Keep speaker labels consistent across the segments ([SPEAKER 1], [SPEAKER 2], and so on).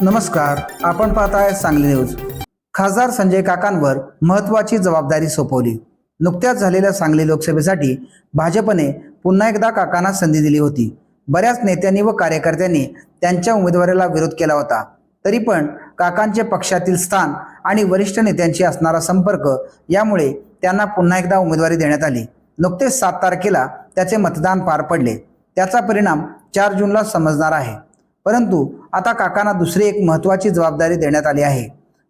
[SPEAKER 1] नमस्कार आपण पाहताय सांगली न्यूज. खासदार संजय काकांवर महत्वाची जबाबदारी सोपवली. नुकत्याच झालेल्या सांगली लोकसभेसाठी भाजपने पुन्हा एकदा काकांना संधी दिली होती. बऱ्याच नेत्यांनी व कार्यकर्त्यांनी त्यांच्या उमेदवाराला विरोध केला होता. तरी पण काकांचे पक्षातील स्थान आणि वरिष्ठ नेत्यांशी असणारा संपर्क यामुळे त्यांना पुन्हा एकदा उमेदवारी देण्यात आली. नुकतेच सात तारखेला त्याचे मतदान पार पडले. त्याचा परिणाम चार जूनला समजणार आहे. परंतु आता काकांना दुसरी एक महत्त्वाची जबाबदारी देण्यात आली आहे.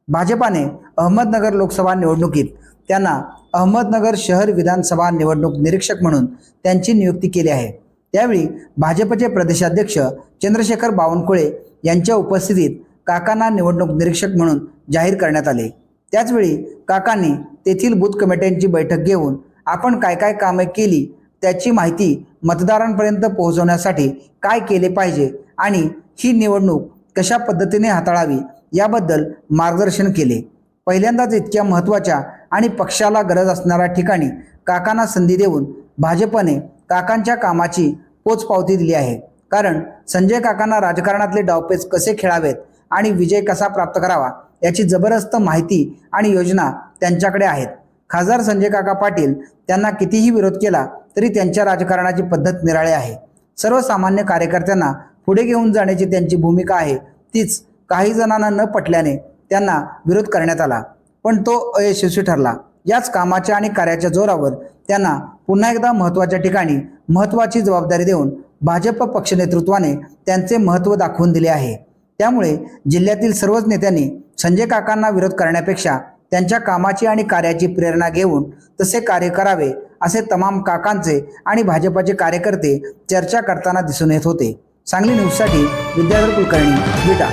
[SPEAKER 1] भाजपाने अहमदनगर लोकसभा निवडणुकीत त्यांना अहमदनगर शहर विधानसभा निवडणूक निरीक्षक म्हणून त्यांची नियुक्ती केली आहे. त्यावेळी भाजपचे प्रदेशाध्यक्ष चंद्रशेखर बावनकुळे यांच्या उपस्थितीत काकांना निवडणूक निरीक्षक म्हणून जाहीर करण्यात आले. त्याचवेळी काकांनी तेथील बूथ कमिट्यांची बैठक घेऊन आपण काय काय कामे केली त्याची माहिती मतदारांपर्यंत पोहोचवण्यासाठी काय केले पाहिजे आणि ही निवडणूक कशा पद्धतीने हाताळावी याबद्दल मार्गदर्शन केले. पहिल्यांदाच इतक्या महत्त्वाच्या आणि पक्षाला गरज असणाऱ्या ठिकाणी काकांना संधी देऊन भाजपने काकांच्या कामाची पोचपावती दिली आहे. कारण संजय काकांना राजकारणातले डावपेच कसे खेळावेत आणि विजय कसा प्राप्त करावा याची जबरदस्त माहिती आणि योजना त्यांच्याकडे आहेत. खासदार संजय काका पाटील त्यांना कितीही विरोध केला तरी त्यांच्या राजकारणाची पद्धत निराळी आहे. सर्वसामान्य कार्यकर्त्यांना पुढे घेऊन जाण्याची त्यांची भूमिका आहे. तीच काही जणांना न पटल्याने त्यांना विरोध करण्यात आला. पण तो अयशस्वी ठरला. याच कामाच्या आणि कार्याच्या जोरावर त्यांना पुन्हा एकदा महत्त्वाच्या ठिकाणी महत्त्वाची जबाबदारी देऊन भाजप पक्ष नेतृत्वाने त्यांचे महत्त्व दाखवून दिले आहे. त्यामुळे जिल्ह्यातील सर्वच नेत्यांनी संजय काकांना विरोध करण्यापेक्षा त्यांच्या कामाची आणि कार्याची प्रेरणा घेऊन तसे कार्य करावे असे तमाम काकांचे आणि भाजपाचे कार्यकर्ते चर्चा करताना दिसून येत होते. सांगली न्यूजसाठी विद्याधर कुलकर्णी विटा